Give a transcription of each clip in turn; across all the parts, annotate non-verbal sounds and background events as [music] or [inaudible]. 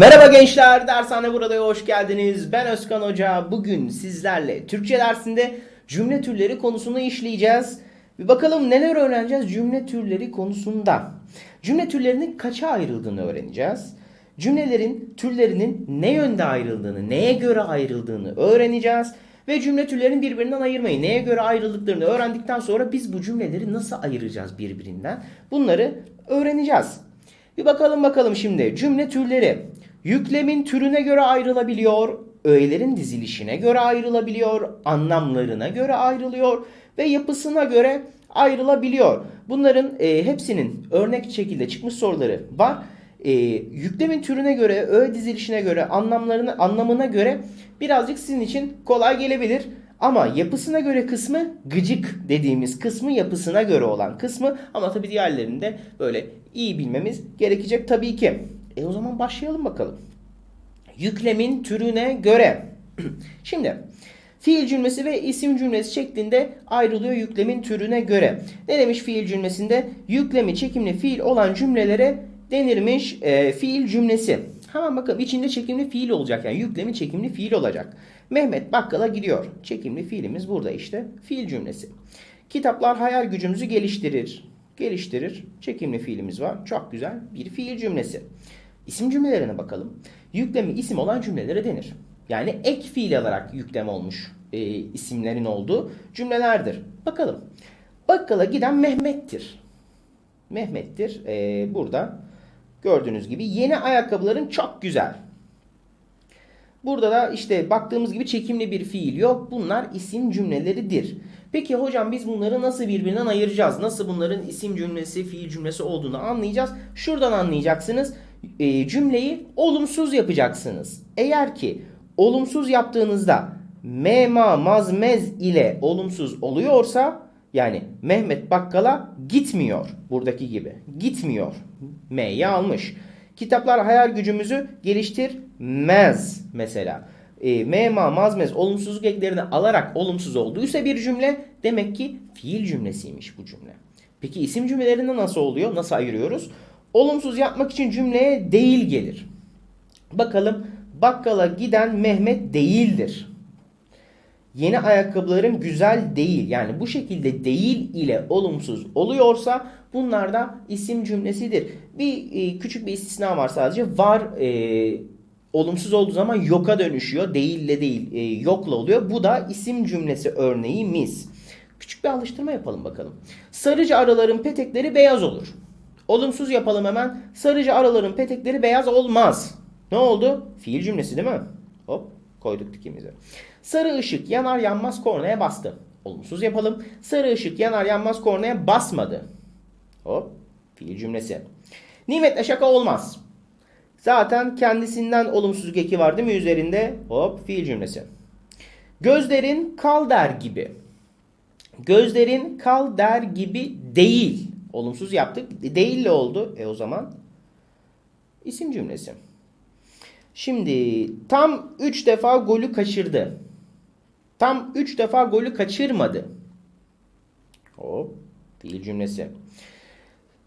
Merhaba gençler, dershane burada hoş geldiniz. Ben Özkan Hoca. Bugün sizlerle Türkçe dersinde cümle türleri konusunu işleyeceğiz. Bir bakalım neler öğreneceğiz cümle türleri konusunda. Cümle türlerinin kaça ayrıldığını öğreneceğiz. Cümlelerin türlerinin ne yönde ayrıldığını, neye göre ayrıldığını öğreneceğiz. Ve cümle türlerini birbirinden ayırmayı, neye göre ayrıldıklarını öğrendikten sonra biz bu cümleleri nasıl ayıracağız birbirinden? Bunları öğreneceğiz. Bir bakalım bakalım şimdi cümle türleri. Yüklemin türüne göre ayrılabiliyor, öğelerin dizilişine göre ayrılabiliyor, anlamlarına göre ayrılıyor ve yapısına göre ayrılabiliyor. Bunların e, hepsinin örnek şekilde çıkmış soruları var. E, yüklemin türüne göre, öğe dizilişine göre, anlamlarına anlamına göre birazcık sizin için kolay gelebilir. Ama yapısına göre kısmı gıcık dediğimiz kısmı yapısına göre olan kısmı ama tabii diğerlerini de böyle iyi bilmemiz gerekecek tabii ki. E o zaman başlayalım bakalım. Yüklemin türüne göre. [clears throat] Şimdi fiil cümlesi ve isim cümlesi şeklinde ayrılıyor yüklemin türüne göre. Ne demiş fiil cümlesinde? Yüklemi çekimli fiil olan cümlelere denirmiş e, fiil cümlesi. Hemen bakalım içinde çekimli fiil olacak yani yüklemi çekimli fiil olacak. Mehmet bakkala gidiyor. Çekimli fiilimiz burada işte fiil cümlesi. Kitaplar hayal gücümüzü geliştirir. Geliştirir. Çekimli fiilimiz var. Çok güzel bir fiil cümlesi. İsim cümlelerine bakalım. Yüklemi isim olan cümlelere denir. Yani ek fiil olarak yüklem olmuş e, isimlerin olduğu cümlelerdir. Bakalım. Bakkala giden Mehmet'tir. Mehmet'tir. E, burada gördüğünüz gibi yeni ayakkabıların çok güzel. Burada da işte baktığımız gibi çekimli bir fiil yok. Bunlar isim cümleleridir. Peki hocam biz bunları nasıl birbirinden ayıracağız? Nasıl bunların isim cümlesi, fiil cümlesi olduğunu anlayacağız? Şuradan anlayacaksınız. E, cümleyi olumsuz yapacaksınız. Eğer ki olumsuz yaptığınızda mema mazmez ile olumsuz oluyorsa yani Mehmet bakkala gitmiyor buradaki gibi. Gitmiyor. M'yi almış. Kitaplar hayal gücümüzü geliştirmez mesela. E, mema mazmez olumsuzluk eklerini alarak olumsuz olduysa bir cümle demek ki fiil cümlesiymiş bu cümle. Peki isim cümlelerinde nasıl oluyor? Nasıl ayırıyoruz? Olumsuz yapmak için cümleye değil gelir. Bakalım bakkala giden Mehmet değildir. Yeni ayakkabılarım güzel değil. Yani bu şekilde değil ile olumsuz oluyorsa bunlar da isim cümlesidir. Bir e, küçük bir istisna var sadece. Var e, olumsuz olduğu zaman yoka dönüşüyor. Değille değil e, yokla oluyor. Bu da isim cümlesi örneğimiz. Küçük bir alıştırma yapalım bakalım. Sarıcı araların petekleri beyaz olur. Olumsuz yapalım hemen. Sarıcı araların petekleri beyaz olmaz. Ne oldu? Fiil cümlesi değil mi? Hop koyduk dikimizi. Sarı ışık yanar yanmaz kornaya bastı. Olumsuz yapalım. Sarı ışık yanar yanmaz kornaya basmadı. Hop fiil cümlesi. Nimetle şaka olmaz. Zaten kendisinden olumsuzluk eki var değil mi üzerinde? Hop fiil cümlesi. Gözlerin kal der gibi. Gözlerin kal der gibi değil. Olumsuz yaptık. Değille oldu. E o zaman isim cümlesi. Şimdi tam 3 defa golü kaçırdı. Tam 3 defa golü kaçırmadı. Hop. Fiil cümlesi.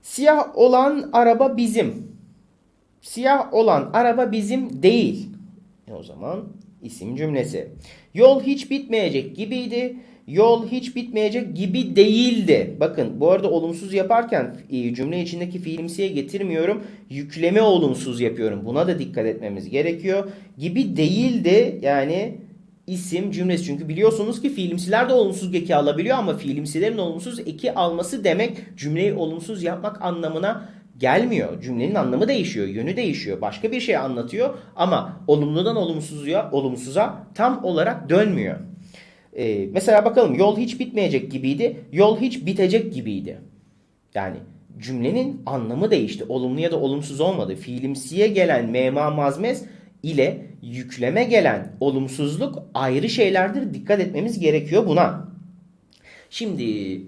Siyah olan araba bizim. Siyah olan araba bizim değil. E o zaman isim cümlesi. Yol hiç bitmeyecek gibiydi. Yol hiç bitmeyecek gibi değildi. Bakın bu arada olumsuz yaparken e, cümle içindeki fiilimsiye getirmiyorum. Yükleme olumsuz yapıyorum. Buna da dikkat etmemiz gerekiyor. Gibi değildi yani isim cümlesi. Çünkü biliyorsunuz ki fiilimsiler de olumsuz eki alabiliyor ama fiilimsilerin olumsuz eki alması demek cümleyi olumsuz yapmak anlamına gelmiyor. Cümlenin anlamı değişiyor, yönü değişiyor. Başka bir şey anlatıyor ama olumludan olumsuza, olumsuza tam olarak dönmüyor. Ee, mesela bakalım yol hiç bitmeyecek gibiydi. Yol hiç bitecek gibiydi. Yani cümlenin anlamı değişti. Olumlu ya da olumsuz olmadı. Fiilimsiye gelen mema mazmez ile yükleme gelen olumsuzluk ayrı şeylerdir. Dikkat etmemiz gerekiyor buna. Şimdi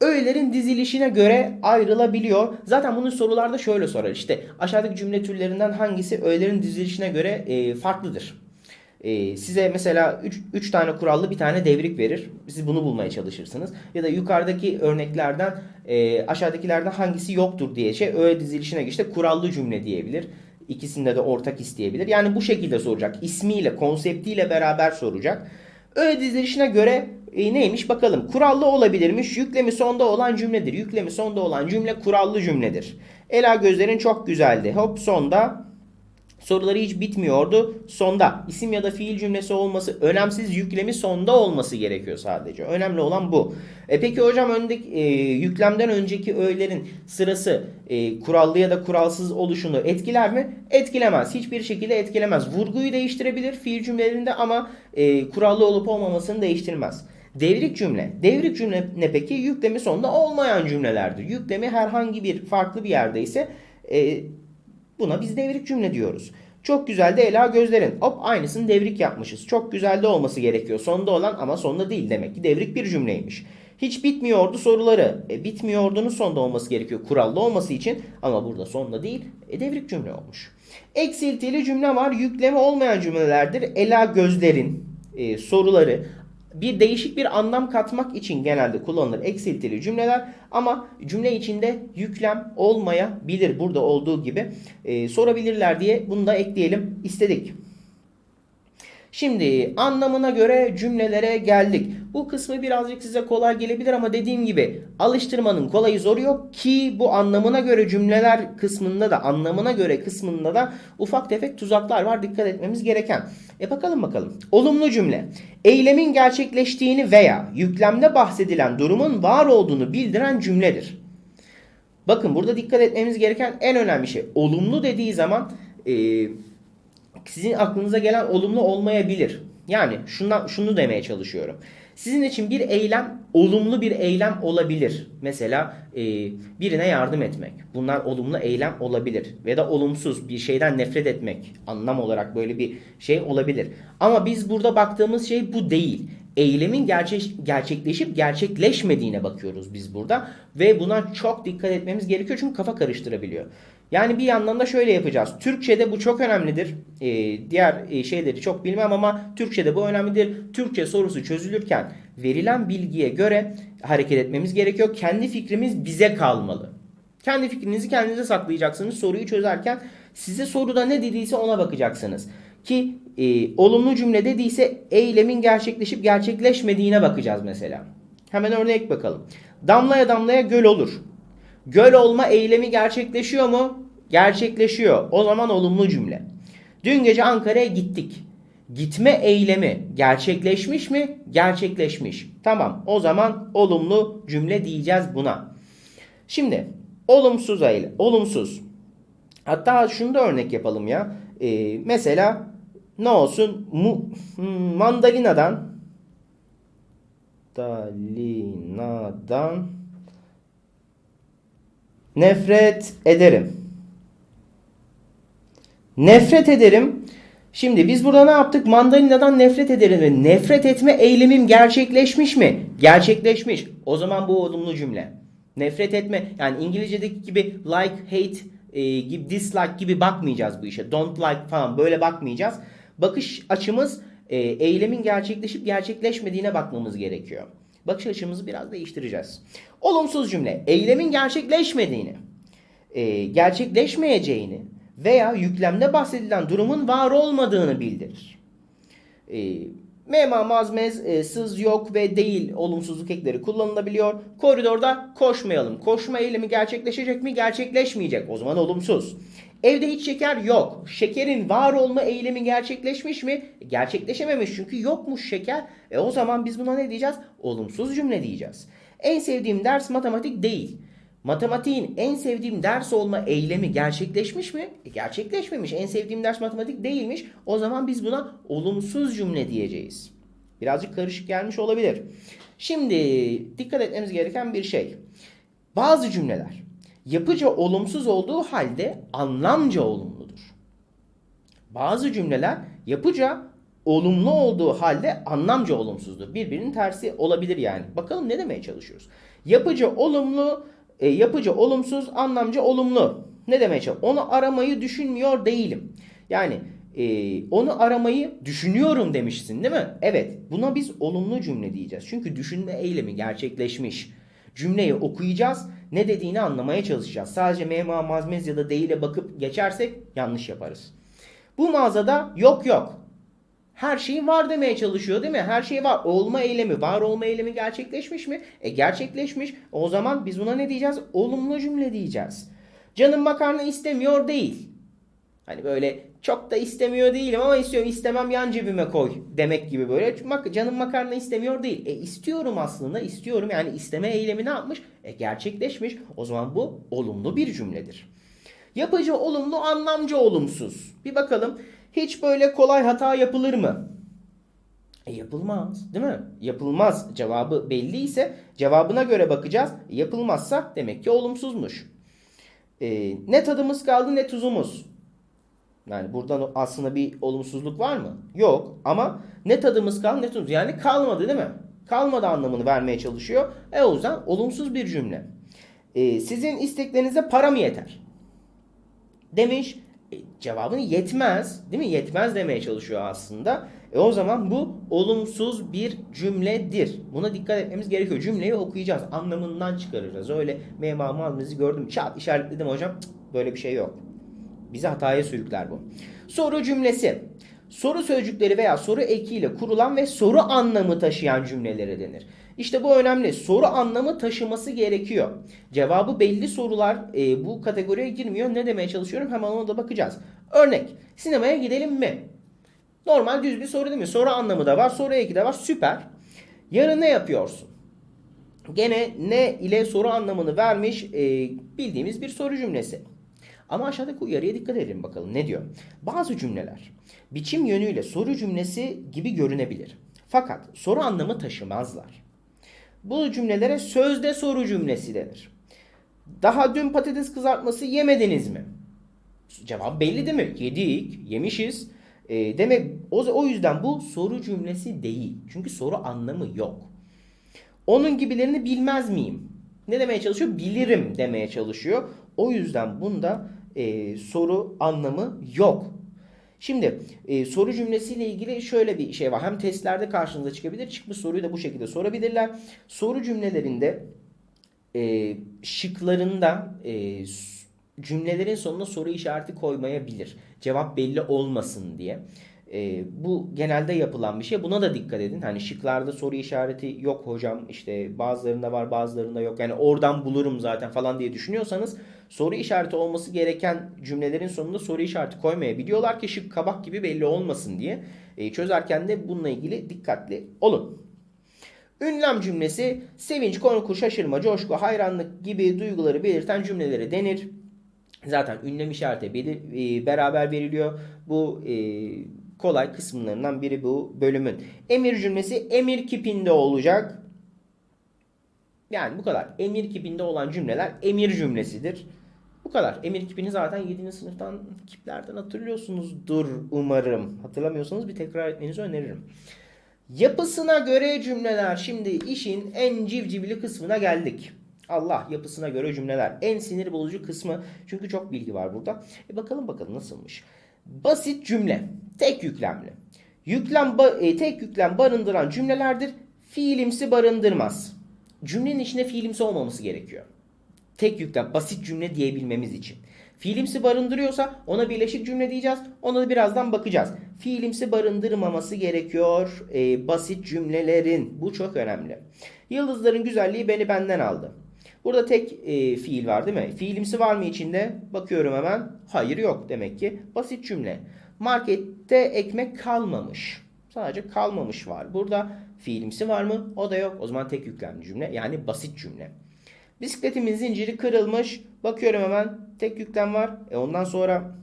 öğelerin dizilişine göre ayrılabiliyor. Zaten bunu sorularda şöyle sorar. İşte aşağıdaki cümle türlerinden hangisi öğelerin dizilişine göre e, farklıdır? E, size mesela 3 tane kurallı bir tane devrik verir. Siz bunu bulmaya çalışırsınız. Ya da yukarıdaki örneklerden e, aşağıdakilerden hangisi yoktur diye şey öğe dizilişine işte kurallı cümle diyebilir. İkisinde de ortak isteyebilir. Yani bu şekilde soracak. İsmiyle, konseptiyle beraber soracak. Öğe dizilişine göre e, neymiş bakalım. Kurallı olabilirmiş. Yüklemi sonda olan cümledir. Yüklemi sonda olan cümle kurallı cümledir. Ela gözlerin çok güzeldi. Hop sonda Soruları hiç bitmiyordu. Sonda isim ya da fiil cümlesi olması önemsiz yüklemi sonda olması gerekiyor sadece. Önemli olan bu. E peki hocam öndeki e, yüklemden önceki öğelerin sırası e, kurallı ya da kuralsız oluşunu etkiler mi? Etkilemez. Hiçbir şekilde etkilemez. Vurguyu değiştirebilir fiil cümlelerinde ama e, kurallı olup olmamasını değiştirmez. Devrik cümle. Devrik cümle ne peki? Yüklemi sonunda olmayan cümlelerdir. Yüklemi herhangi bir farklı bir yerdeyse e, Buna biz devrik cümle diyoruz. Çok güzel de Ela gözlerin. Hop aynısını devrik yapmışız. Çok güzel de olması gerekiyor. Sonda olan ama sonda değil demek ki devrik bir cümleymiş. Hiç bitmiyordu soruları. E, bitmiyordunun sonda olması gerekiyor. Kurallı olması için ama burada sonda değil. E, devrik cümle olmuş. Eksiltili cümle var. Yükleme olmayan cümlelerdir. Ela gözlerin e, soruları bir değişik bir anlam katmak için genelde kullanılır eksiltili cümleler ama cümle içinde yüklem olmayabilir burada olduğu gibi e, sorabilirler diye bunu da ekleyelim istedik. Şimdi anlamına göre cümlelere geldik. Bu kısmı birazcık size kolay gelebilir ama dediğim gibi alıştırmanın kolayı zoru yok ki bu anlamına göre cümleler kısmında da anlamına göre kısmında da ufak tefek tuzaklar var dikkat etmemiz gereken. E bakalım bakalım. Olumlu cümle. Eylemin gerçekleştiğini veya yüklemde bahsedilen durumun var olduğunu bildiren cümledir. Bakın burada dikkat etmemiz gereken en önemli şey. Olumlu dediği zaman e, sizin aklınıza gelen olumlu olmayabilir. Yani şundan, şunu demeye çalışıyorum. Sizin için bir eylem olumlu bir eylem olabilir. Mesela e, birine yardım etmek. Bunlar olumlu eylem olabilir. Ve da olumsuz bir şeyden nefret etmek. Anlam olarak böyle bir şey olabilir. Ama biz burada baktığımız şey bu değil. Eylemin gerçek, gerçekleşip gerçekleşmediğine bakıyoruz biz burada. Ve buna çok dikkat etmemiz gerekiyor çünkü kafa karıştırabiliyor. Yani bir yandan da şöyle yapacağız. Türkçe'de bu çok önemlidir. Ee, diğer e, şeyleri çok bilmem ama Türkçe'de bu önemlidir. Türkçe sorusu çözülürken verilen bilgiye göre hareket etmemiz gerekiyor. Kendi fikrimiz bize kalmalı. Kendi fikrinizi kendinize saklayacaksınız. Soruyu çözerken size soruda ne dediyse ona bakacaksınız. Ki e, olumlu cümle dediyse eylemin gerçekleşip gerçekleşmediğine bakacağız mesela. Hemen örnek bakalım. Damlaya damlaya göl olur. Göl olma eylemi gerçekleşiyor mu? Gerçekleşiyor. O zaman olumlu cümle. Dün gece Ankara'ya gittik. Gitme eylemi gerçekleşmiş mi? Gerçekleşmiş. Tamam. O zaman olumlu cümle diyeceğiz buna. Şimdi olumsuz eylem. Olumsuz. Hatta şunu da örnek yapalım ya. Ee, mesela ne olsun? Mu, hmm, mandalinadan Dalinadan nefret ederim. Nefret ederim. Şimdi biz burada ne yaptık? Mandalinadan nefret ederim. Ve nefret etme eylemim gerçekleşmiş mi? Gerçekleşmiş. O zaman bu olumlu cümle. Nefret etme yani İngilizce'deki gibi like, hate e, gibi dislike gibi bakmayacağız bu işe. Don't like falan böyle bakmayacağız. Bakış açımız e, eylemin gerçekleşip gerçekleşmediğine bakmamız gerekiyor. Bakış açımızı biraz değiştireceğiz. Olumsuz cümle eylemin gerçekleşmediğini, e, gerçekleşmeyeceğini veya yüklemde bahsedilen durumun var olmadığını bildirir. E, mema, mazmez, e, sız, yok ve değil olumsuzluk ekleri kullanılabiliyor. Koridorda koşmayalım. Koşma eylemi gerçekleşecek mi? Gerçekleşmeyecek. O zaman olumsuz. Evde hiç şeker yok. Şekerin var olma eylemi gerçekleşmiş mi? Gerçekleşememiş çünkü yokmuş şeker. E o zaman biz buna ne diyeceğiz? Olumsuz cümle diyeceğiz. En sevdiğim ders matematik değil. Matematiğin en sevdiğim ders olma eylemi gerçekleşmiş mi? E gerçekleşmemiş. En sevdiğim ders matematik değilmiş. O zaman biz buna olumsuz cümle diyeceğiz. Birazcık karışık gelmiş olabilir. Şimdi dikkat etmemiz gereken bir şey. Bazı cümleler yapıca olumsuz olduğu halde anlamca olumludur. Bazı cümleler yapıca olumlu olduğu halde anlamca olumsuzdur. Birbirinin tersi olabilir yani. Bakalım ne demeye çalışıyoruz? Yapıcı olumlu, e, yapıcı olumsuz, anlamca olumlu. Ne demeye çalışıyoruz? Onu aramayı düşünmüyor değilim. Yani e, onu aramayı düşünüyorum demişsin değil mi? Evet. Buna biz olumlu cümle diyeceğiz. Çünkü düşünme eylemi gerçekleşmiş. Cümleyi okuyacağız. Ne dediğini anlamaya çalışacağız. Sadece mema mazmez ya da değile bakıp geçersek yanlış yaparız. Bu mağazada yok yok. Her şey var demeye çalışıyor değil mi? Her şey var. Olma eylemi, var olma eylemi gerçekleşmiş mi? E gerçekleşmiş. O zaman biz buna ne diyeceğiz? Olumlu cümle diyeceğiz. Canım makarna istemiyor değil. Hani böyle çok da istemiyor değilim ama istiyorum istemem yan cebime koy demek gibi böyle. Mak- Canım makarna istemiyor değil. E istiyorum aslında istiyorum yani isteme eylemi ne yapmış? E gerçekleşmiş. O zaman bu olumlu bir cümledir. Yapıcı olumlu anlamcı olumsuz. Bir bakalım hiç böyle kolay hata yapılır mı? E yapılmaz değil mi? Yapılmaz cevabı belliyse cevabına göre bakacağız. E, yapılmazsa demek ki olumsuzmuş. E, ne tadımız kaldı ne tuzumuz. Yani buradan aslında bir olumsuzluk var mı? Yok ama ne tadımız kaldı ne tuzumuz. Yani kalmadı değil mi? Kalmadı anlamını vermeye çalışıyor. E o yüzden olumsuz bir cümle. E, sizin isteklerinize para mı yeter? Demiş. E, cevabını yetmez. Değil mi? Yetmez demeye çalışıyor aslında. E o zaman bu olumsuz bir cümledir. Buna dikkat etmemiz gerekiyor. Cümleyi okuyacağız. Anlamından çıkaracağız. Öyle mema malmezi gördüm. Çat işaretledim hocam. Cık, böyle bir şey yok. Bizi hataya sürükler bu. Soru cümlesi. Soru sözcükleri veya soru ekiyle kurulan ve soru anlamı taşıyan cümlelere denir. İşte bu önemli. Soru anlamı taşıması gerekiyor. Cevabı belli sorular e, bu kategoriye girmiyor. Ne demeye çalışıyorum? Hemen ona da bakacağız. Örnek. Sinemaya gidelim mi? Normal düz bir soru değil mi? Soru anlamı da var. Soru eki de var. Süper. Yarın ne yapıyorsun? Gene ne ile soru anlamını vermiş e, bildiğimiz bir soru cümlesi. Ama aşağıdaki uyarıya dikkat edelim bakalım ne diyor. Bazı cümleler biçim yönüyle soru cümlesi gibi görünebilir. Fakat soru anlamı taşımazlar. Bu cümlelere sözde soru cümlesi denir. Daha dün patates kızartması yemediniz mi? Cevap belli değil mi? Yedik, yemişiz. E, demek o, o yüzden bu soru cümlesi değil. Çünkü soru anlamı yok. Onun gibilerini bilmez miyim? Ne demeye çalışıyor? Bilirim demeye çalışıyor. O yüzden bunda e, soru anlamı yok. Şimdi e, soru cümlesiyle ilgili şöyle bir şey var. Hem testlerde karşınıza çıkabilir. Çıkmış soruyu da bu şekilde sorabilirler. Soru cümlelerinde e, şıklarında e, cümlelerin sonuna soru işareti koymayabilir. Cevap belli olmasın diye. E, bu genelde yapılan bir şey. Buna da dikkat edin. Hani şıklarda soru işareti yok hocam. İşte bazılarında var bazılarında yok. Yani oradan bulurum zaten falan diye düşünüyorsanız soru işareti olması gereken cümlelerin sonunda soru işareti koymayabiliyorlar ki şık kabak gibi belli olmasın diye. E, çözerken de bununla ilgili dikkatli olun. Ünlem cümlesi sevinç, korku, şaşırma, coşku, hayranlık gibi duyguları belirten cümlelere denir. Zaten ünlem işareti belir- e, beraber veriliyor. Bu e, kolay kısımlarından biri bu bölümün. Emir cümlesi emir kipinde olacak. Yani bu kadar. Emir kipinde olan cümleler emir cümlesidir. Bu kadar. Emir kipini zaten 7. sınıftan kiplerden hatırlıyorsunuzdur umarım. Hatırlamıyorsanız bir tekrar etmenizi öneririm. Yapısına göre cümleler. Şimdi işin en civcivli kısmına geldik. Allah yapısına göre cümleler. En sinir bozucu kısmı. Çünkü çok bilgi var burada. E bakalım bakalım nasılmış. Basit cümle. Tek yüklemli. Yüklem e, tek yüklem barındıran cümlelerdir. Fiilimsi barındırmaz. Cümlenin içinde fiilimsi olmaması gerekiyor. Tek yüklem basit cümle diyebilmemiz için. Fiilimsi barındırıyorsa ona birleşik cümle diyeceğiz. Ona da birazdan bakacağız. Fiilimsi barındırmaması gerekiyor e, basit cümlelerin. Bu çok önemli. Yıldızların güzelliği beni benden aldı. Burada tek e, fiil var değil mi? Fiilimsi var mı içinde? Bakıyorum hemen. Hayır yok demek ki. Basit cümle. Markette ekmek kalmamış. Sadece kalmamış var. Burada fiilimsi var mı? O da yok. O zaman tek yüklemli cümle. Yani basit cümle. Bisikletimin zinciri kırılmış. Bakıyorum hemen. Tek yüklem var. E ondan sonra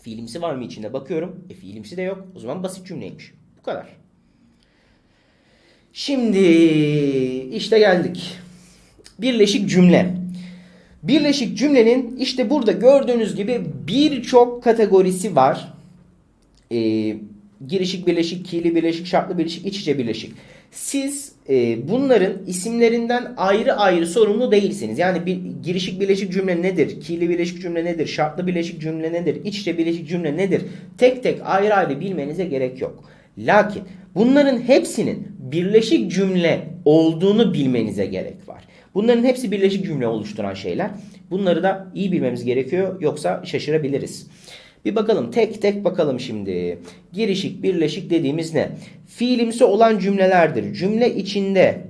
fiilimsi var mı içinde? Bakıyorum. E fiilimsi de yok. O zaman basit cümleymiş. Bu kadar. Şimdi işte geldik. Birleşik cümle. Birleşik cümlenin işte burada gördüğünüz gibi birçok kategorisi var. Ee, girişik birleşik, ki'li birleşik, şartlı birleşik, iç içe birleşik. Siz e, bunların isimlerinden ayrı ayrı sorumlu değilsiniz. Yani bir girişik birleşik cümle nedir? Ki'li birleşik cümle nedir? Şartlı birleşik cümle nedir? İç içe birleşik cümle nedir? Tek tek ayrı ayrı bilmenize gerek yok. Lakin bunların hepsinin birleşik cümle olduğunu bilmenize gerek var. Bunların hepsi birleşik cümle oluşturan şeyler. Bunları da iyi bilmemiz gerekiyor yoksa şaşırabiliriz. Bir bakalım tek tek bakalım şimdi. Girişik, birleşik dediğimiz ne? Fiilimsi olan cümlelerdir. Cümle içinde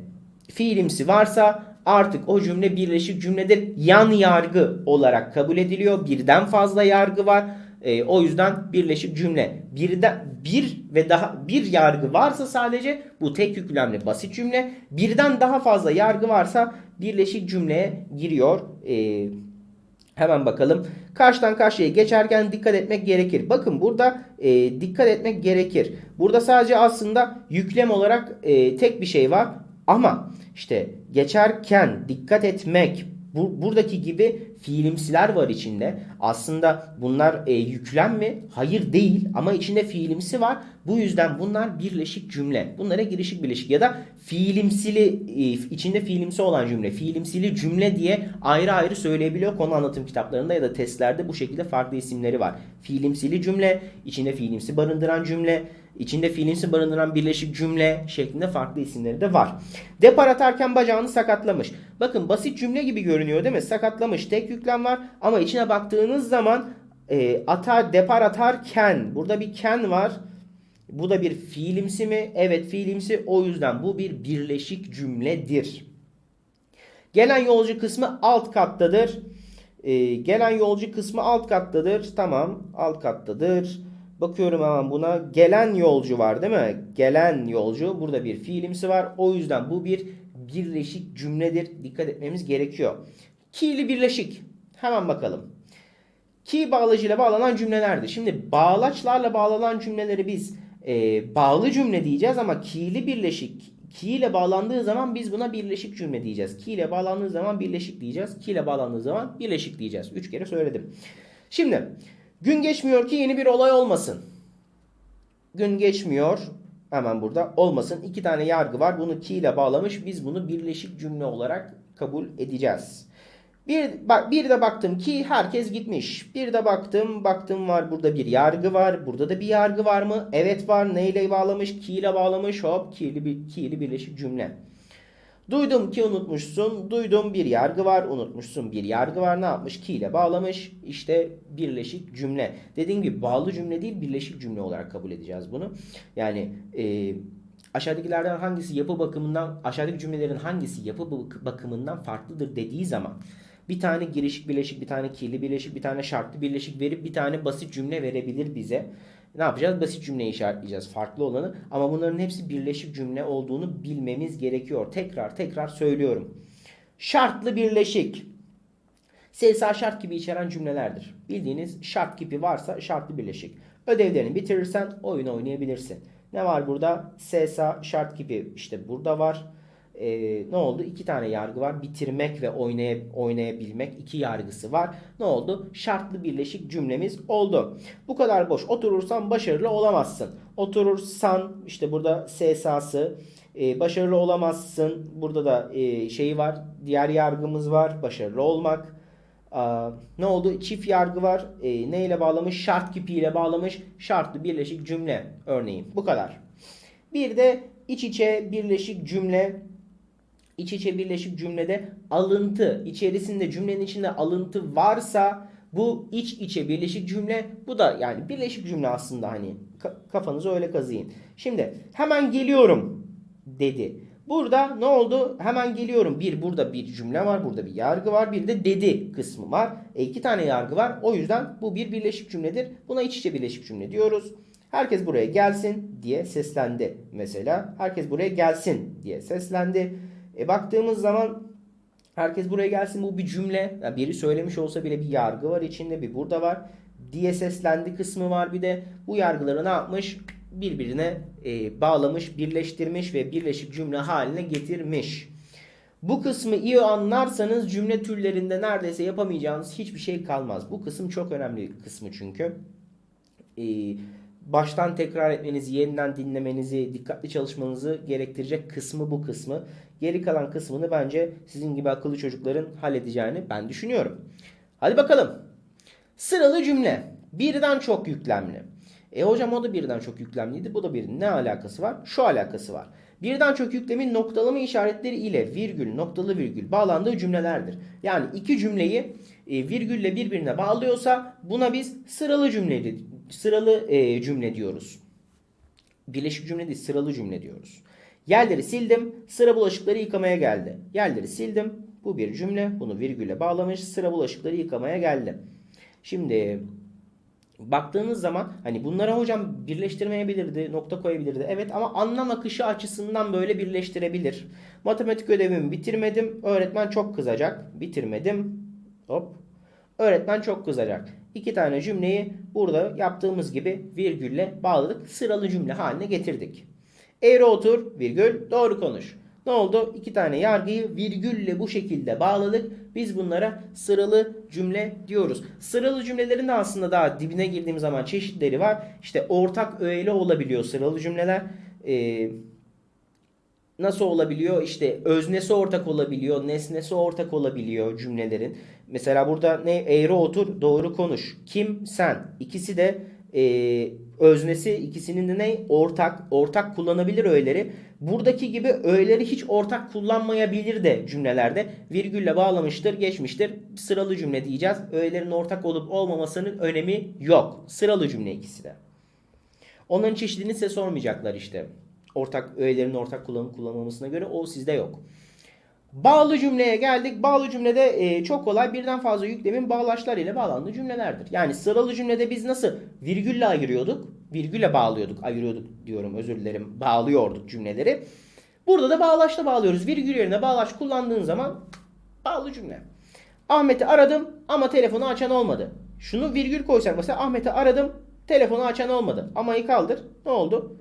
fiilimsi varsa artık o cümle birleşik cümledir. Yan yargı olarak kabul ediliyor. Birden fazla yargı var. E, o yüzden birleşik cümle. Birden bir ve daha bir yargı varsa sadece bu tek yüklemli basit cümle. Birden daha fazla yargı varsa birleşik cümleye giriyor. E, hemen bakalım. Karşıdan karşıya geçerken dikkat etmek gerekir. Bakın burada e, dikkat etmek gerekir. Burada sadece aslında yüklem olarak e, tek bir şey var. Ama işte geçerken dikkat etmek bu, buradaki gibi fiilimsiler var içinde. Aslında bunlar e, yüklem mi? Hayır değil ama içinde fiilimsi var. Bu yüzden bunlar birleşik cümle. Bunlara girişik birleşik ya da fiilimsili e, içinde fiilimsi olan cümle, fiilimsili cümle diye ayrı ayrı söyleyebiliyor. Konu anlatım kitaplarında ya da testlerde bu şekilde farklı isimleri var. Fiilimsili cümle, içinde fiilimsi barındıran cümle, içinde fiilimsi barındıran birleşik cümle şeklinde farklı isimleri de var. Depar atarken bacağını sakatlamış. Bakın basit cümle gibi görünüyor değil mi? Sakatlamış tek yüklem var ama içine baktığınız zaman e, atar depar atarken burada bir ken var. Bu da bir fiilimsi mi? Evet fiilimsi. O yüzden bu bir birleşik cümledir. Gelen yolcu kısmı alt kattadır. Ee, gelen yolcu kısmı alt kattadır. Tamam alt kattadır. Bakıyorum hemen buna. Gelen yolcu var değil mi? Gelen yolcu. Burada bir fiilimsi var. O yüzden bu bir birleşik cümledir. Dikkat etmemiz gerekiyor. Ki'li birleşik. Hemen bakalım. Ki bağlacıyla bağlanan cümlelerdir. Şimdi bağlaçlarla bağlanan cümleleri biz e, bağlı cümle diyeceğiz ama ki'li birleşik ki ile bağlandığı zaman biz buna birleşik cümle diyeceğiz. Ki ile bağlandığı zaman birleşik diyeceğiz. Ki ile bağlandığı zaman birleşik diyeceğiz. Üç kere söyledim. Şimdi gün geçmiyor ki yeni bir olay olmasın. Gün geçmiyor hemen burada olmasın. İki tane yargı var. Bunu ki ile bağlamış. Biz bunu birleşik cümle olarak kabul edeceğiz. Bir, bak, bir de baktım ki herkes gitmiş. Bir de baktım, baktım var burada bir yargı var. Burada da bir yargı var mı? Evet var. Neyle bağlamış? Ki ile bağlamış. Hop ki'li bir ki'li birleşik cümle. Duydum ki unutmuşsun. Duydum bir yargı var. Unutmuşsun bir yargı var. Ne yapmış? Ki ile bağlamış. İşte birleşik cümle. Dediğim gibi bağlı cümle değil birleşik cümle olarak kabul edeceğiz bunu. Yani e, aşağıdakilerden hangisi yapı bakımından aşağıdaki cümlelerin hangisi yapı bakımından farklıdır dediği zaman bir tane girişik birleşik, bir tane kirli birleşik, bir tane şartlı birleşik verip bir tane basit cümle verebilir bize. Ne yapacağız? Basit cümleyi işaretleyeceğiz. Farklı olanı. Ama bunların hepsi birleşik cümle olduğunu bilmemiz gerekiyor. Tekrar tekrar söylüyorum. Şartlı birleşik. Sesal şart gibi içeren cümlelerdir. Bildiğiniz şart gibi varsa şartlı birleşik. Ödevlerini bitirirsen oyun oynayabilirsin. Ne var burada? SSA şart gibi işte burada var e, ne oldu? İki tane yargı var. Bitirmek ve oynay oynayabilmek iki yargısı var. Ne oldu? Şartlı birleşik cümlemiz oldu. Bu kadar boş. Oturursan başarılı olamazsın. Oturursan işte burada SSA'sı e, başarılı olamazsın. Burada da e, şeyi var. Diğer yargımız var. Başarılı olmak. Aa, ne oldu? Çift yargı var. E, ne ile bağlamış? Şart kipiyle bağlamış. Şartlı birleşik cümle örneğin. Bu kadar. Bir de iç içe birleşik cümle iç içe birleşik cümlede alıntı içerisinde cümlenin içinde alıntı varsa bu iç içe birleşik cümle bu da yani birleşik cümle aslında hani kafanızı öyle kazıyın. Şimdi hemen geliyorum dedi. Burada ne oldu? Hemen geliyorum. Bir burada bir cümle var. Burada bir yargı var. Bir de dedi kısmı var. E, iki tane yargı var. O yüzden bu bir birleşik cümledir. Buna iç içe birleşik cümle diyoruz. Herkes buraya gelsin diye seslendi mesela. Herkes buraya gelsin diye seslendi. E baktığımız zaman herkes buraya gelsin bu bir cümle. Yani biri söylemiş olsa bile bir yargı var içinde bir burada var. Diye seslendi kısmı var bir de bu yargıları ne yapmış? Birbirine e, bağlamış, birleştirmiş ve birleşik cümle haline getirmiş. Bu kısmı iyi anlarsanız cümle türlerinde neredeyse yapamayacağınız hiçbir şey kalmaz. Bu kısım çok önemli kısmı çünkü. Ee, baştan tekrar etmenizi, yeniden dinlemenizi, dikkatli çalışmanızı gerektirecek kısmı bu kısmı. Geri kalan kısmını bence sizin gibi akıllı çocukların halledeceğini ben düşünüyorum. Hadi bakalım. Sıralı cümle. Birden çok yüklemli. E hocam o da birden çok yüklemliydi. Bu da bir ne alakası var? Şu alakası var. Birden çok yüklemin noktalama işaretleri ile virgül, noktalı virgül bağlandığı cümlelerdir. Yani iki cümleyi e, virgülle birbirine bağlıyorsa buna biz sıralı cümle sıralı e, cümle diyoruz. Birleşik cümle değil, sıralı cümle diyoruz. Yerleri sildim, sıra bulaşıkları yıkamaya geldi. Yerleri sildim, bu bir cümle. Bunu virgülle bağlamış, sıra bulaşıkları yıkamaya geldi. Şimdi baktığınız zaman hani bunlara hocam birleştirmeyebilirdi, nokta koyabilirdi. Evet ama anlam akışı açısından böyle birleştirebilir. Matematik ödevimi bitirmedim. Öğretmen çok kızacak. Bitirmedim. Hop. Öğretmen çok kızacak. İki tane cümleyi burada yaptığımız gibi virgülle bağladık. Sıralı cümle haline getirdik. Eğri otur, virgül, doğru konuş. Ne oldu? İki tane yargıyı virgülle bu şekilde bağladık. Biz bunlara sıralı cümle diyoruz. Sıralı cümlelerin de aslında daha dibine girdiğim zaman çeşitleri var. İşte ortak öğeli olabiliyor sıralı cümleler. Ee, nasıl olabiliyor? İşte öznesi ortak olabiliyor, nesnesi ortak olabiliyor cümlelerin. Mesela burada ne? Eğri otur, doğru konuş. Kim? Sen. İkisi de e, öznesi ikisinin de ne? Ortak. Ortak kullanabilir öğeleri. Buradaki gibi öğeleri hiç ortak kullanmayabilir de cümlelerde. Virgülle bağlamıştır, geçmiştir. Sıralı cümle diyeceğiz. Öğelerin ortak olup olmamasının önemi yok. Sıralı cümle ikisi de. Onların çeşidini size sormayacaklar işte. Ortak öğelerin ortak kullanım kullanılmasına göre o sizde yok. Bağlı cümleye geldik. Bağlı cümlede e, çok kolay birden fazla yüklemin bağlaçlar ile bağlandığı cümlelerdir. Yani sıralı cümlede biz nasıl virgülle ayırıyorduk? Virgülle bağlıyorduk, ayırıyorduk diyorum özür dilerim. Bağlıyorduk cümleleri. Burada da bağlaçla bağlıyoruz. Virgül yerine bağlaç kullandığın zaman bağlı cümle. Ahmet'i aradım ama telefonu açan olmadı. Şunu virgül koysak mesela Ahmet'i aradım telefonu açan olmadı. Amayı kaldır. Ne oldu?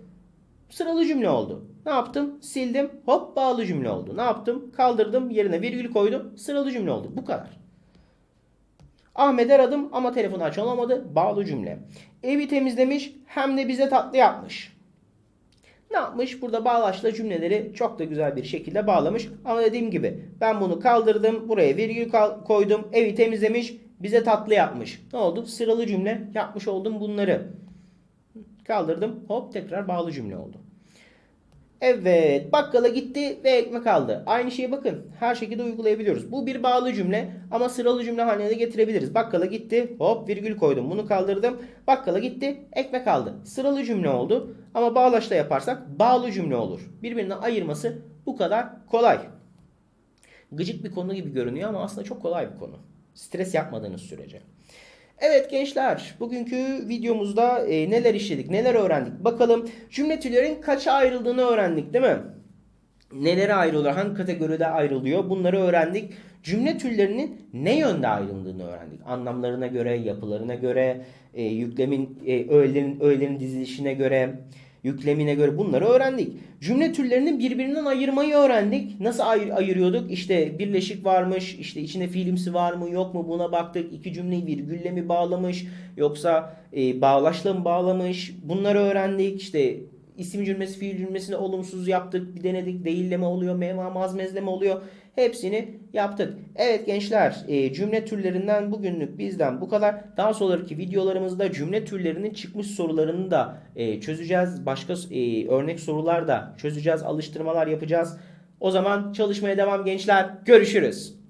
Sıralı cümle oldu. Ne yaptım? Sildim. Hop bağlı cümle oldu. Ne yaptım? Kaldırdım. Yerine virgül koydum. Sıralı cümle oldu. Bu kadar. Ahmet aradım ama telefonu olmadı. Bağlı cümle. Evi temizlemiş hem de bize tatlı yapmış. Ne yapmış? Burada bağlaçla cümleleri çok da güzel bir şekilde bağlamış. Ama dediğim gibi ben bunu kaldırdım. Buraya virgül koydum. Evi temizlemiş. Bize tatlı yapmış. Ne oldu? Sıralı cümle yapmış oldum bunları. Kaldırdım. Hop tekrar bağlı cümle oldu. Evet bakkala gitti ve ekmek aldı. Aynı şeyi bakın her şekilde uygulayabiliyoruz. Bu bir bağlı cümle ama sıralı cümle haline de getirebiliriz. Bakkala gitti hop virgül koydum bunu kaldırdım. Bakkala gitti ekmek aldı. Sıralı cümle oldu ama bağlaçla yaparsak bağlı cümle olur. Birbirinden ayırması bu kadar kolay. Gıcık bir konu gibi görünüyor ama aslında çok kolay bir konu. Stres yapmadığınız sürece. Evet gençler, bugünkü videomuzda e, neler işledik, neler öğrendik? Bakalım cümle türlerin kaça ayrıldığını öğrendik değil mi? Nelere ayrılıyor, hangi kategoride ayrılıyor bunları öğrendik. Cümle türlerinin ne yönde ayrıldığını öğrendik. Anlamlarına göre, yapılarına göre, e, yüklemin, e, öğelerin, öğelerin dizilişine göre, yüklemine göre bunları öğrendik. Cümle türlerini birbirinden ayırmayı öğrendik. Nasıl ayır, ayırıyorduk? İşte birleşik varmış, işte içinde fiilimsi var mı yok mu buna baktık. İki cümleyi virgülle mi bağlamış yoksa e, bağlaçla mı bağlamış? Bunları öğrendik. İşte isim cümlesi fiil cümlesini olumsuz yaptık. Bir denedik. Değilleme oluyor, mevma mazmezleme oluyor. Hepsini yaptık. Evet gençler e, cümle türlerinden bugünlük bizden bu kadar. Daha sonraki videolarımızda cümle türlerinin çıkmış sorularını da e, çözeceğiz. Başka e, örnek sorular da çözeceğiz. Alıştırmalar yapacağız. O zaman çalışmaya devam gençler. Görüşürüz.